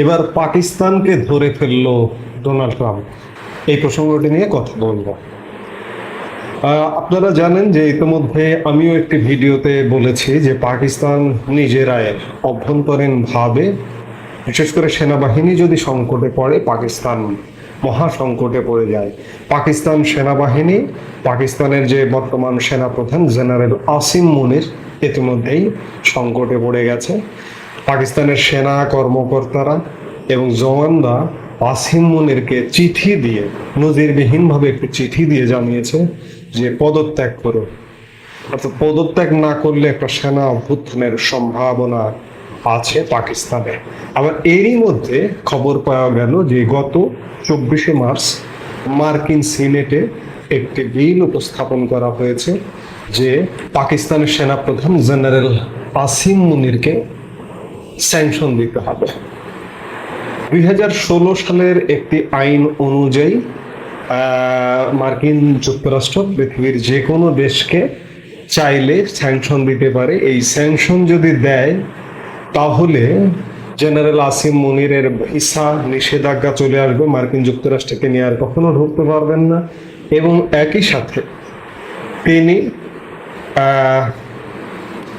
এবার পাকিস্তানকে ধরে ফেলল ডোনাল্ড ট্রাম্প। এই প্রসঙ্গটি নিয়ে কথা বলব। আপনারা জানেন যে ইতিমধ্যে আমিও একটি ভিডিওতে বলেছি যে পাকিস্তান নিজেরাই অভ্যন্তরীণ ভাবে, বিশেষ করে সেনাবাহিনী যদি সংকটে পড়ে, পাকিস্তান মহা সংকটে পড়ে যায়। পাকিস্তান সেনাবাহিনী, পাকিস্তানের যে বর্তমান সেনাপ্রধান জেনারেল আসিম মুনির, ইতিমধ্যেই সংকটে পড়ে গেছে। পাকিস্তানের সেনা কর্মকর্তারা এবং জওয়ানরা আসিম মুনিরকে চিঠি দিয়ে, নজিরবিহীনভাবে একটি চিঠি দিয়ে জানিয়েছে যে পদত্যাগ করো। অর্থাৎ পদত্যাগ না করলে একটা সেনা অভ্যুত্থানের সম্ভাবনা আছে পাকিস্তানে। আবার এরই মধ্যে খবর পাওয়া গেল যে গত চব্বিশে মার্চ মার্কিন সিনেটে একটি বিল উপস্থাপন করা হয়েছে যে পাকিস্তানের সেনাপ্রধান জেনারেল আসিম মুনিরকে স্যাংশন দিতে হবে। দুই হাজার ষোলো সালের একটি আইন অনুযায়ী মার্কিন যুক্তরাষ্ট্র পৃথিবীর যে কোনো দেশকে চাইলে স্যাংশন দিতে পারে। এই স্যাংশন যদি দেয়, তাহলে জেনারেল আসিম মুনিরের ভিসা নিষেধাজ্ঞা চলে আসবে। মার্কিন যুক্তরাষ্ট্রকে নিয়ে আর কখনো ঢুকতে পারবেন না। এবং একই সাথে তিনি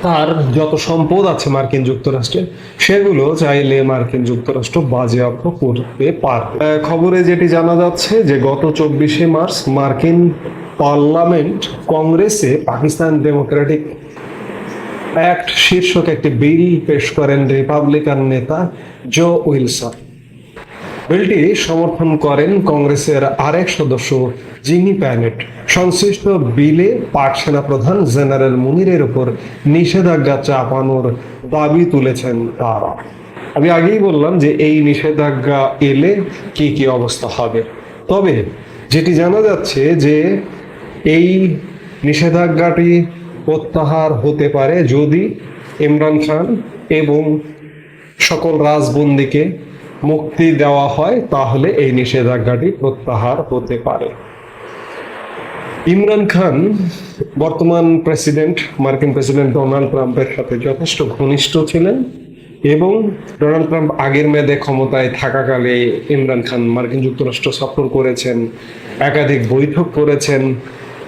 তার যত সম্পদ আছে মার্কিন যুক্তরাষ্ট্রের, সেগুলো চাইলে মার্কিন যুক্তরাষ্ট্র বাজেয়াপ্ত করতে পারবে। খবরে যেটি জানা যাচ্ছে যে গত চব্বিশে মার্চ মার্কিন পার্লামেন্ট কংগ্রেসে পাকিস্তান ডেমোক্রেটিক অ্যাক্ট শীর্ষক একটি বিল পেশ করেন রিপাবলিকান নেতা জো উইলসন। বিলটি সমর্থন করেন কংগ্রেসের আরেক সদস্য, জিমি প্যানেট। সংশ্লিষ্ট বিলে পাক সেনাপ্রধান জেনারেল মুনিরের উপর নিষেধাজ্ঞা চাপানোর দাবি তুলেছেন তারা। আমি আগেই বললাম যে এই নিষেধাজ্ঞা এলে কি কি অবস্থা হবে। তবে যেটি জানা যাচ্ছে যে এই নিষেধাজ্ঞাটি প্রত্যাহার হতে পারে যদি ইমরান খান এবং সকল রাজবন্দিকে মুক্তি দেওয়া হয়, তাহলে এই নিষেধাজ্ঞাটি প্রত্যাহার হতে পারে। ইমরান খান বর্তমান প্রেসিডেন্ট, মার্কিন প্রেসিডেন্ট ডোনাল্ড ট্রাম্পের সাথে যথেষ্ট ঘনিষ্ঠ ছিলেন এবং ডোনাল্ড ট্রাম্প আগের মেয়াদে ক্ষমতায় থাকাকালে ইমরান খান মার্কিন যুক্তরাষ্ট্র সফর করেছেন, একাধিক বৈঠক করেছেন।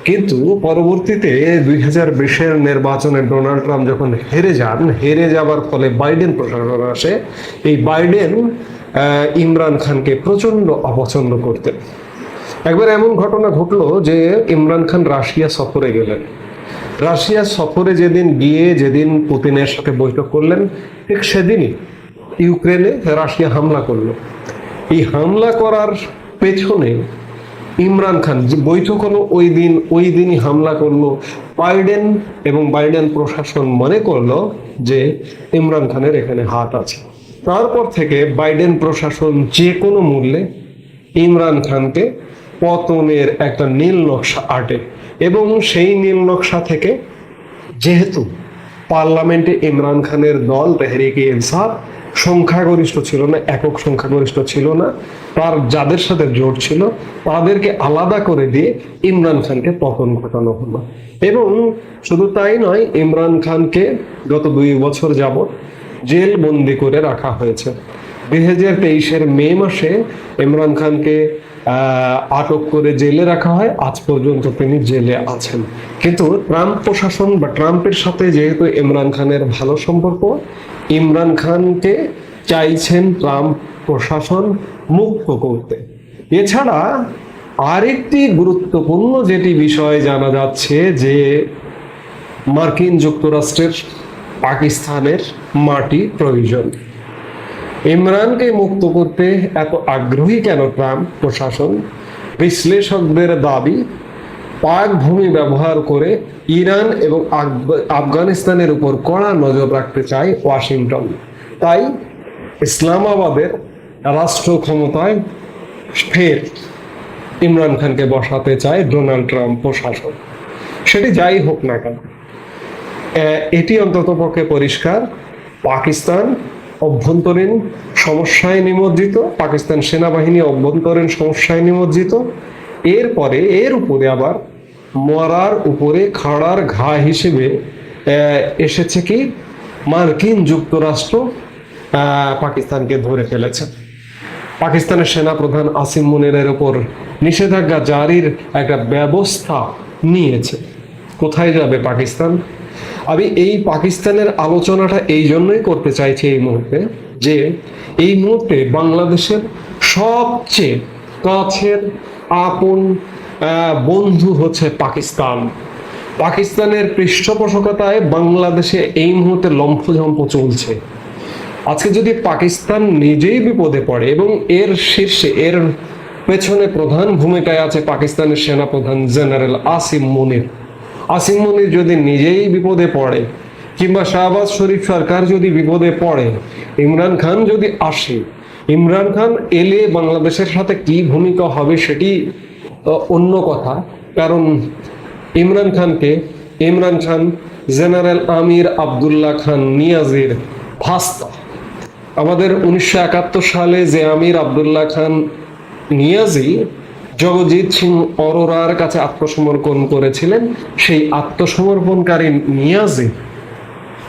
কিন্তু পরবর্তীতে দুই হাজার বিশের নির্বাচনে ডোনাল্ড ট্রাম্প যখন হেরে যান, হেরে যাবার ফলে বাইডেন প্রশাসন আসে। এই বাইডেন ইমরান খানকে প্রচণ্ড অপছন্দ করতেন একবার এমন ঘটনা ঘটলো যে ইমরান খান রাশিয়া সফরে গেলেন। রাশিয়া সফরে যেদিন গিয়ে, যেদিন পুতিনের সাথে বৈঠক করলেন, ঠিক সেদিনই ইউক্রেনে রাশিয়া হামলা করল। এই হামলা করার পেছনে ইমরান খান যে বৈঠক হলো, ওই দিন, ওই দিনই হামলা করল। বাইডেন এবং বাইডেন প্রশাসন মনে করল যে ইমরান খানের এখানে হাত আছে। তারপর থেকে বাইডেন প্রশাসন যে কোনো মূল্যে ইমরান খানকে পতনের একটা নীল নকশা আটে। এবং সেই নীল নকশা থেকে যেহেতু পার্লামেন্টে ইমরান খানের দল তেহরিকে ইনসাফ সংখ্যাগরিষ্ঠ ছিল না, একক সংখ্যাগরিষ্ঠ ছিল না, তার যাদের সাথে জোট ছিল, তাদেরকে আলাদা করে দিয়ে ইমরান খানকে পতন ঘটানো হলো। এবং শুধু তাই নয়, ইমরান খানকে গত দুই বছর যাবৎ জেল বন্দি করে রাখা হয়েছে। দুই হাজার তেইশের মে মাসে ইমরান খানকে আটক করে জেলে রাখা হয়। আজ পর্যন্ত তিনি জেলে আছেন। কিন্তু ট্রাম্প প্রশাসন বা ট্রাম্পের সাথে যেহেতু ইমরান খানের ভালো সম্পর্ক, ইমরান খানকে চাইছেন ট্রাম্প প্রশাসন মুক্ত করতে। এছাড়া আরেকটি গুরুত্বপূর্ণ যেটি বিষয় জানা যাচ্ছে যে, মার্কিন যুক্তরাষ্ট্রের পাকিস্তানের মাটি প্রয়োজন। ইমরানকে মুক্ত করতে এত আগ্রহী কেন ট্রাম্প প্রশাসন? বিশ্লেষকদের দাবি, পাক ভূমি ব্যবহার করে ইরান এবং আফগানিস্তানের উপর কড়া নজর রাখতে চায় ওয়াশিংটন। তাই ইসলামাবাদের রাষ্ট্র ক্ষমতায় ফের ইমরান খানকে বসাতে চায় ডোনাল্ড ট্রাম্প প্রশাসন। সেটি যাই হোক না কেন। এটি অন্তত পক্ষে পরিষ্কার। পাকিস্তান অভ্যন্তরীণ সমস্যায় নিমজ্জিত, পাকিস্তান সেনাবাহিনী অভ্যন্তরীণ সমস্যায় নিমজ্জিত। এরপরে, এর উপরে আবার মরার উপরে খাড়ার ঘা হিসেবে এসেছে কি? মার্কিন যুক্তরাষ্ট্র পাকিস্তানকে ধরে ফেলেছে। পাকিস্তানের সেনাপ্রধান আসিম মুনিরের উপর নিষেধাজ্ঞা জারির একটা ব্যবস্থা নিয়েছে। কোথায় যাবে পাকিস্তান? আমি এই পাকিস্তানের আলোচনাটা এই জন্যই করতে চাইছি এই মুহূর্তে যে এই মুহূর্তে বাংলাদেশের সবচেয়ে কাছের আপন বন্ধু হচ্ছে পাকিস্তান। পাকিস্তানের পৃষ্ঠপোষকতায় বাংলাদেশে এই মুহূর্তে লম্ফঝম্প চলছে। আজকে যদি পাকিস্তান নিজেই বিপদে পড়ে এবং এর শীর্ষে, এর পেছনে প্রধান ভূমিকায় আছে পাকিস্তানের সেনাপ্রধান জেনারেল আসিম মুনির আসিম মুনির যদি নিজেই বিপদে পড়ে, কিংবা শাহবাজ শরীফ সরকার যদি বিপদে পড়ে, ইমরান খান যদি আসে, ইমরান খান এলে বাংলাদেশের সাথে কি ভূমিকা হবে সেটি অন্য কথা। কারণ ইমরান খানকে, ইমরান খান জেনারেল আমির আব্দুল্লাহ খান নিয়াজির ভাস্তা। আমাদের উনিশশো একাত্তর সালে যে আমির আব্দুল্লাহ খান নিয়াজি জগজিৎ সিং অরোরার কাছে আত্মসমর্পণ করেছিলেন। সেই আত্মসমর্পণকারী নিয়াজি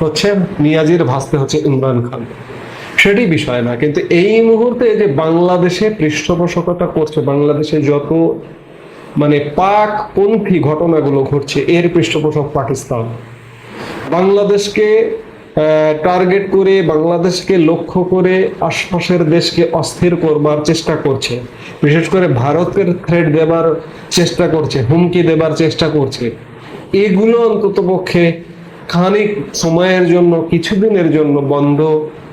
হচ্ছে, নিয়াজির ভাসতে হচ্ছে ইমরান খান। সেটি বিষয় না, কিন্তু এই মুহূর্তে যে বাংলাদেশে পৃষ্ঠপোষকতা করছে, বাংলাদেশে যত মানে পাকপন্থী ঘটনাগুলো ঘটছে, এর পৃষ্ঠপোষক পাকিস্তান। বাংলাদেশকে টার্গেট করে বাংলাদেশকে লক্ষ্য করে আশপাশের দেশকে অস্থির করবার চেষ্টা করছে। বিশেষ করে ভারতের থ্রেড দেবার চেষ্টা করছে, হুমকি দেবার চেষ্টা করছে। এগুলো অন্তত পক্ষে খানিক সময়ের জন্য, কিছুদিনের জন্য বন্ধ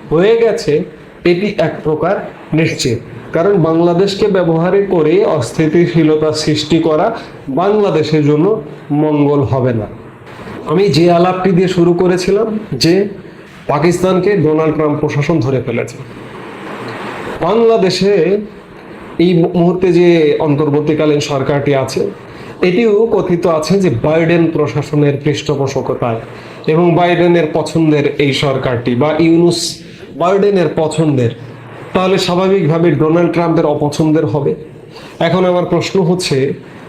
হয়ে গেছে, এটি এক প্রকার নিশ্চিত। কারণ বাংলাদেশকে ব্যবহার করে অস্থিতিশীলতা সৃষ্টি করা বাংলাদেশের জন্য মঙ্গল হবে না। আমি যে আলাপটি দিয়ে শুরু করেছিলাম যে পাকিস্তানকে ডোনাল্ড ট্রাম্প প্রশাসন ধরে ফেলেছে। বাংলাদেশে এই মুহূর্তে যে অন্তর্বর্তীকালীন সরকারটি আছে, এটিও কথিত আছে যে বাইডেন প্রশাসনের পৃষ্ঠপোষকতায় এবং বাইডেনের পছন্দের এই সরকারটি বা ইউনুস বাইডেনের পছন্দের, তাহলে স্বাভাবিকভাবে ডোনাল্ড ট্রাম্পের অপছন্দের হবে। এখন আমার প্রশ্ন হচ্ছে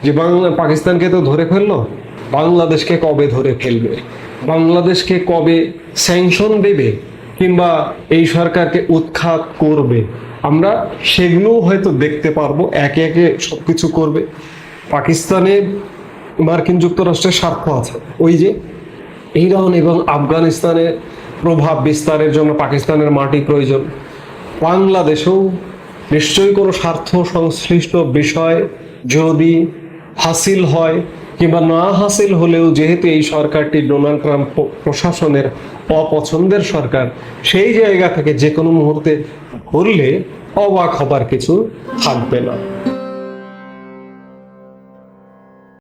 যে বাংলা পাকিস্তানকে তো ধরে ফেলল বাংলাদেশকে কবে ধরে ফেলবে? বাংলাদেশকে কবে স্যাংশন দেবে? কিংবা এই সরকারকে উৎখাত করবে? আমরা সেগুলোও হয়তো দেখতে পারব, একে একে সবকিছু করবে। পাকিস্তানে মার্কিন যুক্তরাষ্ট্রের স্বার্থ আছে। ওই যে ইরান এবং আফগানিস্তানে প্রভাব বিস্তারের জন্য পাকিস্তানের মাটি প্রয়োজন। বাংলাদেশেও নিশ্চয়ই কোনো স্বার্থ সংশ্লিষ্ট বিষয় যদি হাসিল হয় কিংবা না হাসিল হলেও যেহেতু এই সরকারটি ডোনাল্ড ট্রাম্প প্রশাসনের অপছন্দের সরকার, সেই জায়গা থেকে যে কোনো মুহূর্তে ঘুরলে অবাক হবার কিছু থাকবে না।